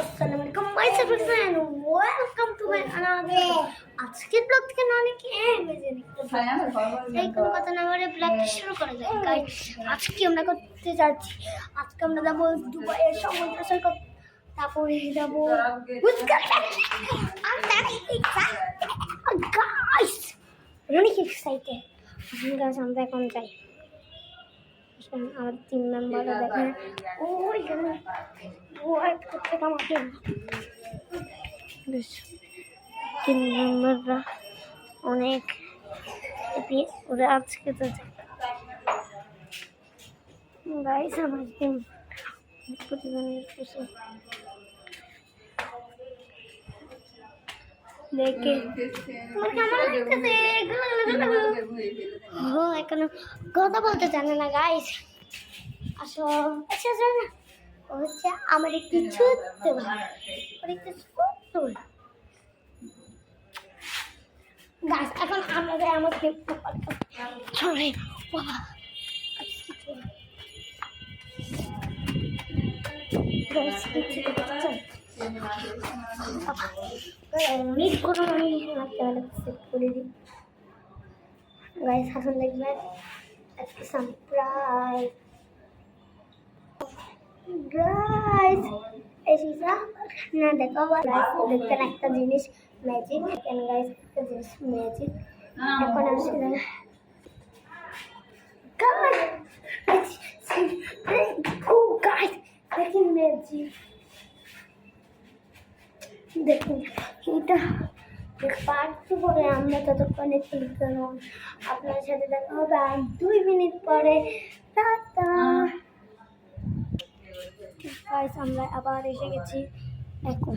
আসসালামু আলাইকুম my subscriber and welcome to my another আজকের ব্লগ থেকে না অনেক অ্যামেজিং এই কোন কথা না বলে ব্লগটা শুরু করা যায় গাইস আজকে আমরা করতে যাচ্ছি। আজকে আমরা যাব দুবাইয়ের সমুদ্র সৈকত তারপরে যাব গাইস অনেক এক্সাইটেড গাইস আমরা এখন যাই। আমার তিন মেম্বাররা দেখেন। ওইখানে ও একটা থেকে আমাকে বেশ। তিন মেম্বাররা অনেক ওরা আজকে তো গাইস আমার টিম প্রতিদিনের খুশি দেখে। এখনও কথা বলতে জানে না গাইস আসো আচ্ছা শোন না। ও হচ্ছে আমার একটু ছোট্ট ভাই। ছোট্ট গাছ এখন আমরা যাই আমাকে অনেক গরম আমি হলে সেট করে দিই গাইস হাসান দেখবেন আজকে সারপ্রাইজ গাইস এই সিসা না দেখো গাইস দেখতেন একটা জিনিস ম্যাজিক কেন গাইস একটা জিনিস ম্যাজিক এখন আসলে গাইস ও গাইস দেখুন ম্যাজিক দেখুন এটা পারছি পরে আমরা ততক্ষণে ক্লিক আপনার সাথে দেখা হবে আর দুই মিনিট পরে। টাটা। আমরা আবার এসে গেছি। এখন।